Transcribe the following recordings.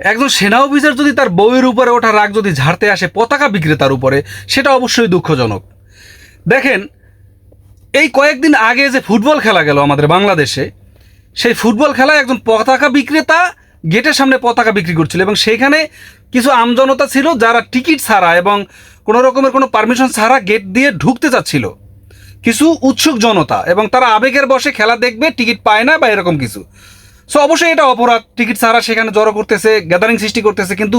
একজন সেনা অফিসার যদি তার বউয়ের উপরে ওঠা রাগ যদি ঝাড়তে আসে পতাকা বিক্রেতার উপরে, সেটা অবশ্যই দুঃখজনক। দেখেন, এই কয়েকদিন আগে যে ফুটবল খেলা গেল আমাদের বাংলাদেশে, সেই ফুটবল খেলায় একজন পতাকা বিক্রেতা গেটের সামনে পতাকা বিক্রি করছিল এবং সেইখানে কিছু আমজনতা ছিল যারা টিকিট ছাড়া এবং কোনো রকমের কোনো পারমিশন ছাড়া গেট দিয়ে ঢুকতে চাচ্ছিল। কিছু উৎসুক জনতা এবং তারা আবেগের বসে খেলা দেখবে, টিকিট পায় না বা এরকম কিছু। সো অবশ্যই এটা অপরাধ। টিকিট ছাড়া সেখানে জড়ো করতেছে গ্যাদারিং সৃষ্টি করতেছে, কিন্তু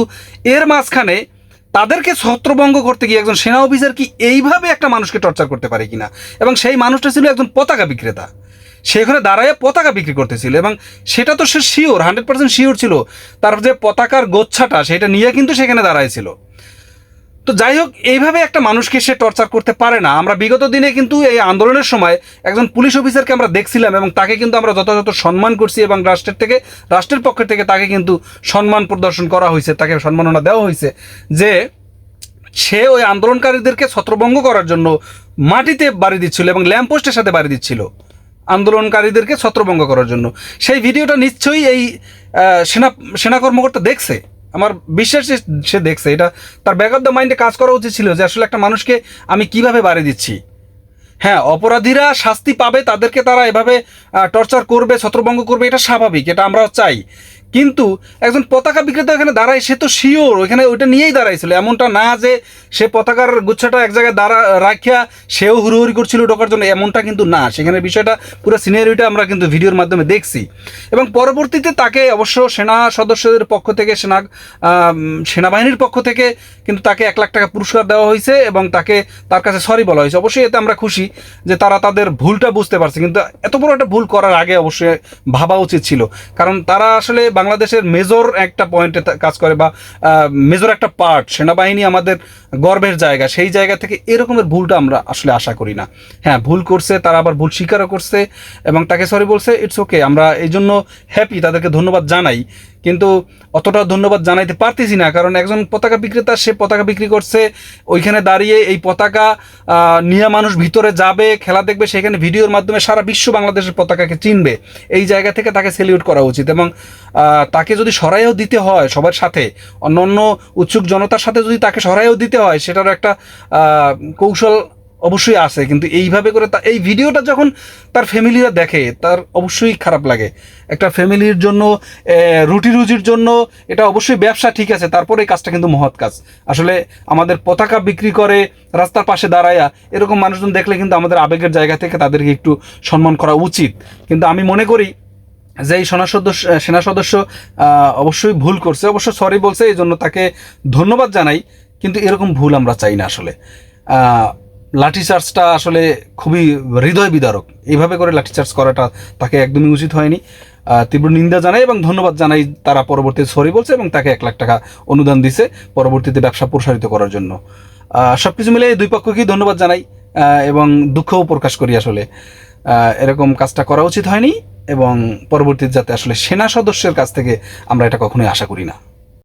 এর মাঝখানে তাদেরকে ছত্রভঙ্গ করতে গিয়ে একজন সেনা অফিসার কি এইভাবে একটা মানুষকে টর্চার করতে পারে কিনা? এবং সেই মানুষটা ছিল একজন পতাকা বিক্রেতা। সেখানে দাঁড়ায় পতাকা বিক্রি করতেছিল এবং সেটা তো সে শিওর হান্ড্রেড পার্সেন্ট শিওর ছিল। তার যে পতাকার গোচ্ছাটা, সেটা নিয়ে কিন্তু সেখানে দাঁড়াইছিল। তো যাই হোক, এইভাবে একটা মানুষকে সে টর্চার করতে পারে না। আমরা বিগত দিনে কিন্তু এই আন্দোলনের সময় একজন পুলিশ অফিসারকে আমরা দেখছিলাম এবং তাকে কিন্তু আমরা যথাযথ সম্মান করছি এবং রাষ্ট্রের থেকে, রাষ্ট্রের পক্ষ থেকে তাকে কিন্তু সম্মান প্রদর্শন করা হয়েছে, তাকে সম্মাননা দেওয়া হয়েছে যে সে ওই আন্দোলনকারীদেরকে ছত্রভঙ্গ করার জন্য মাটিতে বাড়ি দিচ্ছিল এবং ল্যাম্পপোস্টের সাথে বাড়ি দিচ্ছিল আন্দোলনকারীদেরকে ছত্রভঙ্গ করার জন্য। সেই ভিডিওটা নিশ্চয়ই এই সেনা সেনা কর্মকর্তা দেখছে। আমার বিশ্বাস সে দেখছে, এটা তার ব্যাক অফ দ্য মাইন্ডে কাজ করা উচিত ছিল যে আসলে একটা মানুষকে আমি কীভাবে বাড়ি দিচ্ছি। হ্যাঁ অপরাধীরা শাস্তি পাবে, তাদেরকে তারা এভাবে টর্চার করবে, ছত্রভঙ্গ করবে, এটা স্বাভাবিক, এটা আমরা চাই। কিন্তু একজন পতাকা বিক্রেতা এখানে দাঁড়ায়, সে তো শিওর ওইখানে ওইটা নিয়েই দাঁড়াইছিল। এমনটা না যে সে পতাকার গুচ্ছাটা এক জায়গায় দাঁড়া রাখিয়া সেও হুড়োহুড়ি করছিল ঢোকার জন্য, এমনটা কিন্তু না। সেখানে বিষয়টা পুরো সিনারিটা আমরা কিন্তু ভিডিওর মাধ্যমে দেখছি। এবং পরবর্তীতে তাকে অবশ্য সেনা সদস্যদের পক্ষ থেকে, সেনা সেনাবাহিনীর পক্ষ থেকে কিন্তু তাকে এক লাখ টাকা পুরস্কার দেওয়া হয়েছে এবং তাকে তার কাছে সরি বলা হয়েছে। অবশ্যই এতে আমরা খুশি যে তারা তাদের ভুলটা বুঝতে পারছে। কিন্তু এত বড় একটা ভুল করার আগে অবশ্যই ভাবা উচিত ছিল। কারণ তারা আসলে বাংলাদেশের মেজর একটা পয়েন্টে কাজ করে বা মেজর একটা পার্ট সেনাবাহিনী আমাদের গর্বের জায়গা। সেই জায়গা থেকে এরকমের ভুলটা আমরা আসলে আশা করি না। হ্যাঁ ভুল করছে, তারা আবার ভুল স্বীকারও করছে এবং তাকে সরি বলছে ইটস ওকে আমরা এই জন্য হ্যাপি তাদেরকে ধন্যবাদ জানাই। কিন্তু অতটা ধন্যবাদ জানাইতে পারতেছি না, কারণ একজন পতাকা বিক্রেতা, সে পতাকা বিক্রি করছে, ওইখানে দাঁড়িয়ে এই পতাকা নিয়ে মানুষ ভিতরে যাবে, খেলা দেখবে, সেখানে ভিডিওর মাধ্যমে সারা বিশ্ব বাংলাদেশের পতাকাকে চিনবে। এই জায়গা থেকে তাকে সেলিউট করা উচিত এবং তাকে যদি সরাইও দিতে হয় সবার সাথে অন্য অন্য উৎসুক জনতার সাথে যদি তাকে সরাইও দিতে হয় সেটারও একটা কৌশল অবশ্যই আছে, কিন্তু এইভাবে করে তা এই ভিডিওটা যখন তার ফ্যামিলিরা দেখে, তার অবশ্যই খারাপ লাগে। একটা ফ্যামিলির জন্য রুটি রুজির জন্য এটা অবশ্যই ব্যবসা ঠিক আছে, তারপরে এই কাজটা কিন্তু মহৎ কাজ। আসলে আমাদের পতাকা বিক্রি করে, রাস্তার পাশে দাঁড়ায়া, এরকম মানুষজন দেখলে কিন্তু আমাদের আবেগের জায়গা থেকে তাদেরকে একটু সম্মান করা উচিত। কিন্তু আমি মনে করি যে এই সেনা সদস্য সেনা সদস্য অবশ্যই ভুল করছে। অবশ্য সরি বলছে এই জন্য তাকে ধন্যবাদ জানাই, কিন্তু এরকম ভুল আমরা চাই না আসলে। আহ, লাঠিচার্জটা আসলে খুবই হৃদয় বিদারক। এইভাবে করে লাঠিচার্জ করাটা তাকে একদমই উচিত হয়নি। তীব্র নিন্দা জানাই এবং ধন্যবাদ জানাই তারা পরবর্তীতে সরি বলছে এবং তাকে এক লাখ টাকা অনুদান দিছে পরবর্তীতে ব্যবসা প্রসারিত করার জন্য। সব কিছু মিলে দুই পক্ষকেই ধন্যবাদ জানাই এবং দুঃখও প্রকাশ করি আসলে। এরকম কাজটা করা উচিত হয়নি এবং পরবর্তীতে যাতে আসলে সেনা সদস্যের কাছ থেকে আমরা এটা কখনোই আশা করি না।